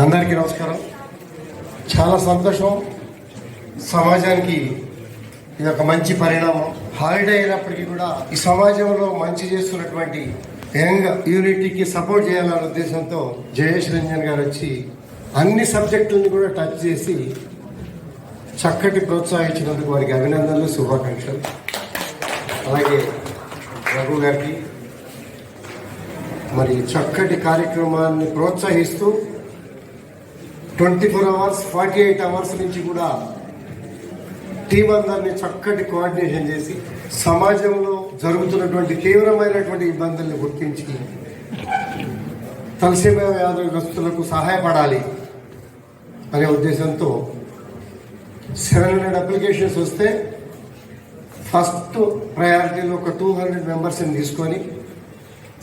అందరికీ నమస్కారం. చాలా సంతోషం. సమాజానికి ఇది ఒక మంచి పరిణామం. హాలిడే అయినప్పటికీ కూడా ఈ సమాజంలో మంచి చేస్తున్నటువంటి యంగ్ యూనిటీకి సపోర్ట్ చేయాలనే ఉద్దేశంతో జయేష్ రంజన్ గారు వచ్చి అన్ని సబ్జెక్టులను కూడా టచ్ చేసి చక్కటి ప్రోత్సహించినందుకు వారికి అభినందనలు శుభాకాంక్షలు. అలాగే రఘు గారికి మరి చక్కటి కార్యక్రమాన్ని ప్రోత్సహిస్తూ twenty four hours forty eight hours నుంచి కూడా టీం అందరినీ చక్కటి కోఆర్డినేషన్ చేసి సమాజంలో జరుగుతున్నటువంటి తీవ్రమైనటువంటి ఇబ్బందుల్ని గుర్తించి తలసీమ వ్యాధుగ్రస్తులకు సహాయపడాలి అనే ఉద్దేశంతో సెవెన్ హండ్రెడ్ అప్లికేషన్స్ వస్తే ఫస్ట్ ప్రయారిటీలో ఒక టూ హండ్రెడ్ మెంబర్స్ని తీసుకొని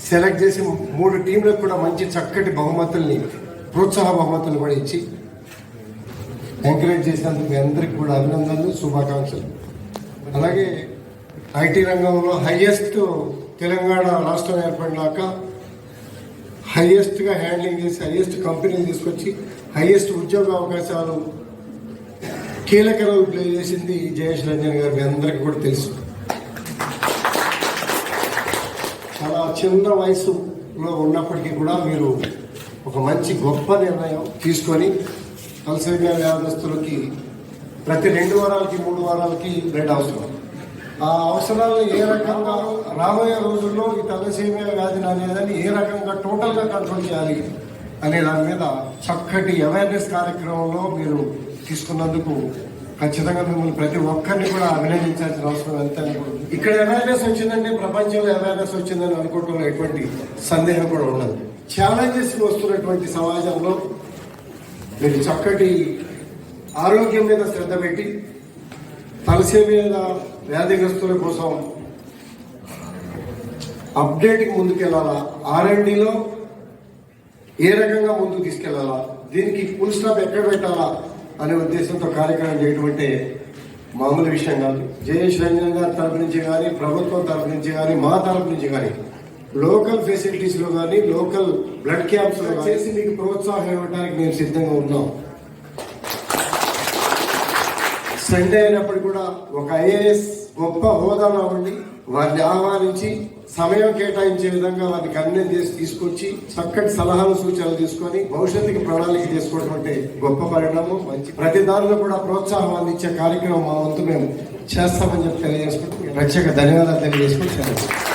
సెలెక్ట్ చేసి మూడు టీంలకు కూడా మంచి చక్కటి బహుమతుల్ని ప్రోత్సాహ బహుమతులు కూడా ఇచ్చి ఎంకరేజ్ చేసినందుకు మీ అందరికి కూడా అభినందనలు శుభాకాంక్షలు. అలాగే ఐటీ రంగంలో హైయెస్ట్ తెలంగాణ రాష్ట్రం ఏర్పడినాక హైయెస్ట్గా హ్యాండ్లింగ్ చేసి హైయెస్ట్ కంపెనీలు తీసుకొచ్చి హైయెస్ట్ ఉద్యోగ అవకాశాలు కీలక రోల్ ప్లే చేసింది జయేష్ రంజన్ గారు మీ అందరికీ కూడా తెలుసు. చాలా చిన్న వయసులో ఉన్నప్పటికీ కూడా మీరు ఒక మంచి గొప్ప నిర్ణయం తీసుకొని తలసేమియా వ్యాధస్తులకి ప్రతి రెండు వారాలకి మూడు వారాలకి బ్లడ్ అవసరం ఆ అవసరాలను ఏ రకంగా రాబోయే రోజుల్లో ఈ తలసేమియా వ్యాధిని అనేదాన్ని ఏ రకంగా టోటల్గా కంట్రోల్ చేయాలి అనే దాని మీద చక్కటి అవేర్నెస్ కార్యక్రమంలో మీరు తీసుకున్నందుకు ఖచ్చితంగా మిమ్మల్ని ప్రతి ఒక్కరిని కూడా అభినందించాల్సిన అవసరం ఎంత ఇక్కడ అవేర్నెస్ వచ్చిందంటే ప్రపంచంలో అవేర్నెస్ వచ్చిందని అనుకోవడంలో ఎటువంటి సందేహం కూడా ఉండదు. ఛాలెంజెస్ వస్తున్నటువంటి సమాజంలో మీరు చక్కటి ఆరోగ్యం మీద శ్రద్ధ పెట్టి తలసేమియా వ్యాధిగ్రస్తుల కోసం అప్డేట్కి ముందుకెళ్ళాలా? ఆర్ఎండిలో ఏ రకంగా ముందుకు తీసుకెళ్ళాలా దీనికి ఫుల్ స్టాప్ ఎక్కడ పెట్టాలా? అనే ఉద్దేశంతో కార్యక్రమం చేయడం అంటే మామూలు విషయం కాదు. జయేష్ రంజన్ గారి తరపు నుంచి కానీ ప్రభుత్వం తరపు నుంచి కానీ మా తరపు నుంచి కానీ లోకల్ ఫెసిలిటీస్లో కానీ లోకల్ బ్లడ్ క్యాంప్స్లో చేసి మీకు ప్రోత్సాహం ఇవ్వడానికి మేము సిద్ధంగా ఉన్నాం. సండే అయినప్పుడు కూడా ఒక ఐఏఎస్ గొప్ప హోదాలో ఉండి వారిని ఆహ్వానించి సమయం కేటాయించే విధంగా వారిని కన్వీన్ చేసి తీసుకొచ్చి చక్కటి సలహాలు సూచనలు తీసుకొని భవిష్యత్తుకి ప్రణాళిక చేసుకోవడం అంటే గొప్ప పరిణామం మంచి. ప్రతి దానిలో కూడా ప్రోత్సాహం అందించే కార్యక్రమం మా వంతు మేము చేస్తామని చెప్పి తెలియజేసుకుంటూ ప్రత్యేక ధన్యవాదాలు తెలియజేసుకుంటూ